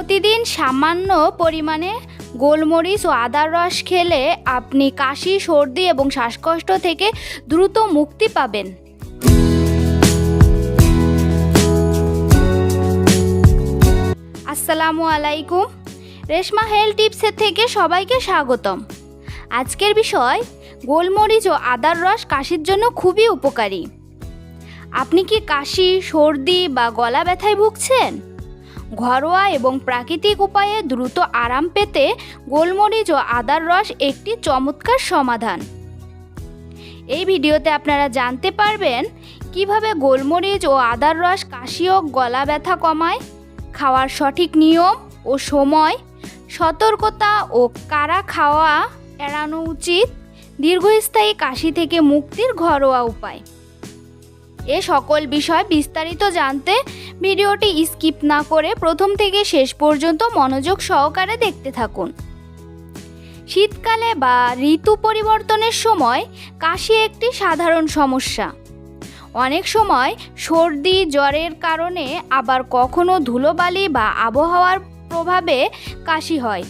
প্রতিদিন সামান্য পরিমাণে গোলমরিচ ও আদার রস খেলে আপনি কাশি, সর্দি এবং শ্বাসকষ্ট থেকে দ্রুত মুক্তি পাবেন। আসসালামু আলাইকুম। রেশমা হেলথ টিপসের থেকে সবাইকে স্বাগতম। আজকের বিষয়, গোলমরিচ ও আদার রস কাশির জন্য খুবই উপকারী। আপনি কি কাশি, সর্দি বা গলা ব্যথায় ভুগছেন? ঘরোয়া এবং প্রাকৃতিক উপায়ে দ্রুত আরাম পেতে গোলমরিচ ও আদার রস একটি চমৎকার সমাধান। এই ভিডিওতে আপনারা জানতে পারবেন কীভাবে গোলমরিচ ও আদার রস কাশি ও গলা ব্যথা কমায়, খাওয়ার সঠিক নিয়ম ও সময়, সতর্কতা ও কারা খাওয়া এড়ানো উচিত, দীর্ঘস্থায়ী কাশি থেকে মুক্তির ঘরোয়া উপায়। এ সকল বিষয় বিস্তারিত জানতে ভিডিওটি স্কিপ না করে প্রথম থেকে শেষ পর্যন্ত মনোযোগ সহকারে দেখতে থাকুন। শীতকালে বা ঋতু পরিবর্তনের সময় কাশি একটি সাধারণ সমস্যা। অনেক সময় সর্দি, জ্বরের কারণে আবার কখনো ধুলোবালি বা আবহাওয়ার প্রভাবে কাশি হয়।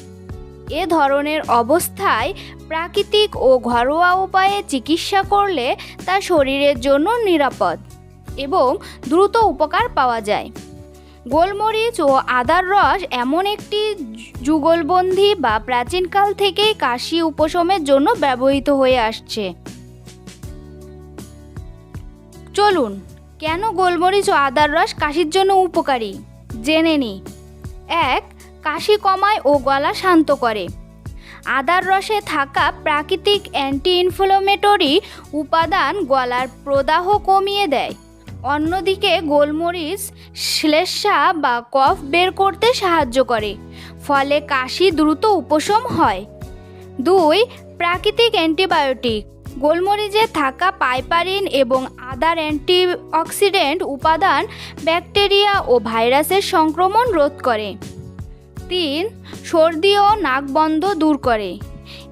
এ ধরনের অবস্থায় প্রাকৃতিক ও ঘরোয়া উপায়ে চিকিৎসা করলে তা শরীরের জন্য নিরাপদ এবং দ্রুত উপকার পাওয়া যায়। গোলমরিচ ও আদার রস এমন একটি যুগলবন্ধি বা প্রাচীনকাল থেকেই কাশি উপশমের জন্য ব্যবহৃত হয়ে আসছে। চলুন, কেন গোলমরিচ ও আদার রস কাশির জন্য উপকারী? জেনে নিই। এক কাশি কমায় ও গলা শান্ত করে। আদার রসে থাকা প্রাকৃতিক অ্যান্টি ইনফ্লোমেটরি উপাদান গলার প্রদাহ কমিয়ে দেয়। অন্যদিকে গোলমরিচ, শ্লেষা বা কফ বের করতে সাহায্য করে, ফলে কাশি দ্রুত উপশম হয়। দুই, প্রাকৃতিক অ্যান্টিবায়োটিক। গোলমরিচে থাকা পাইপারিন এবং আদার অ্যান্টিঅক্সিডেন্ট উপাদান ব্যাকটেরিয়া ও ভাইরাসের সংক্রমণ রোধ করে। তিন সর্দি ও নাক বন্ধ দূর করে।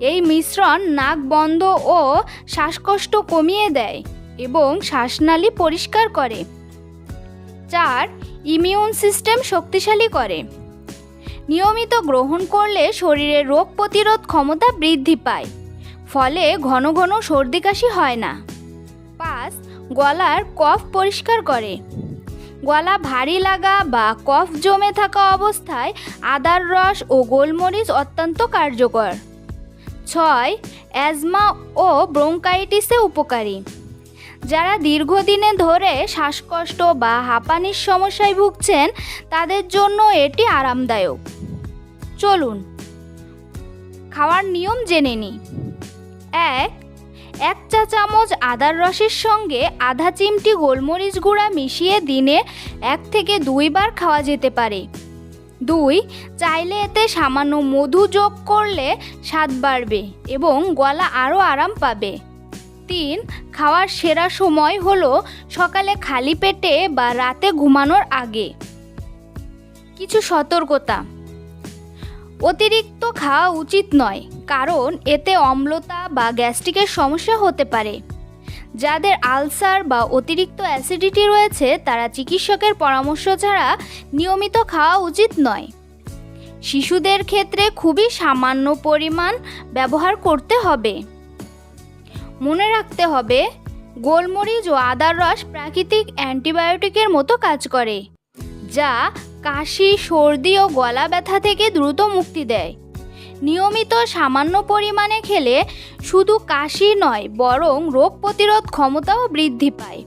এই মিশ্রণ নাক বন্ধ ও শ্বাসকষ্ট কমিয়ে দেয় এবং শ্বাসনালী পরিষ্কার করে চার ইমিউন সিস্টেম শক্তিশালী করে। নিয়মিত গ্রহণ করলে শরীরের রোগ প্রতিরোধ ক্ষমতা বৃদ্ধি পায়, ফলে ঘন ঘন সর্দি কাশি হয় না। পাঁচ, গলার কফ পরিষ্কার করে। গলা ভারী লাগা বা কফ জমে থাকা অবস্থায় আদার রস ও গোলমরিচ অত্যন্ত কার্যকর। ছয়, অ্যাজমা ও ব্রোঙ্কাইটিসে উপকারী। যারা দীর্ঘদিনে ধরে শ্বাসকষ্ট বা হাঁপানির সমস্যায় ভুগছেন, তাদের জন্য এটি আরামদায়ক। চলুন, খাওয়ার নিয়ম জেনে নিই। এক এক চা চামচ আদার রসের সঙ্গে আধা চিমটি গোলমরিচ গুঁড়া মিশিয়ে দিনে এক থেকে দুইবার খাওয়া যেতে পারে। দুই, চাইলে এতে সামান্য মধু যোগ করলে স্বাদ বাড়বে এবং গলা আরও আরাম পাবে। তিন, খাওয়ার সেরা সময় হলো সকালে খালি পেটে বা রাতে ঘুমানোর আগে। কিছু সতর্কতা। অতিরিক্ত খাওয়া উচিত নয়, কারণ এতে অম্লতা বা গ্যাস্ট্রিকের সমস্যা হতে পারে। যাদের আলসার বা অতিরিক্ত অ্যাসিডিটি রয়েছে, তারা চিকিৎসকের পরামর্শ ছাড়া নিয়মিত খাওয়া উচিত নয়। শিশুদের ক্ষেত্রে খুবই সামান্য পরিমাণ ব্যবহার করতে হবে। মনে রাখতে হবে, গোলমরিচ ও আদার রস প্রাকৃতিক অ্যান্টিবায়োটিকের মতো কাজ করে। যা কাশি, সর্দি ও গলা ব্যথা থেকে দ্রুত মুক্তি দেয়। নিয়মিত সামান্য পরিমাণে খেলে শুধু কাশি নয়, বরং রোগ প্রতিরোধ ক্ষমতাও বৃদ্ধি পায়।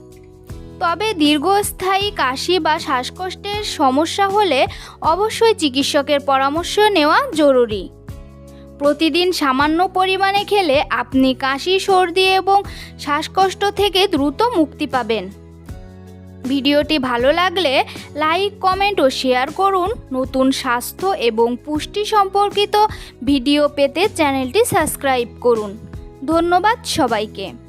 তবে দীর্ঘস্থায়ী কাশি বা শ্বাসকষ্টের সমস্যা হলে অবশ্যই চিকিৎসকের পরামর্শ নেওয়া জরুরি। প্রতিদিন সামান্য পরিমাণে খেলে আপনি কাশি, সর্দি এবং শ্বাসকষ্ট থেকে দ্রুত মুক্তি পাবেন। ভিডিওটি ভালো লাগলে লাইক, কমেন্ট ও শেয়ার করুন। নতুন স্বাস্থ্য এবং পুষ্টি সম্পর্কিত ভিডিও পেতে চ্যানেলটি সাবস্ক্রাইব করুন। ধন্যবাদ সবাইকে।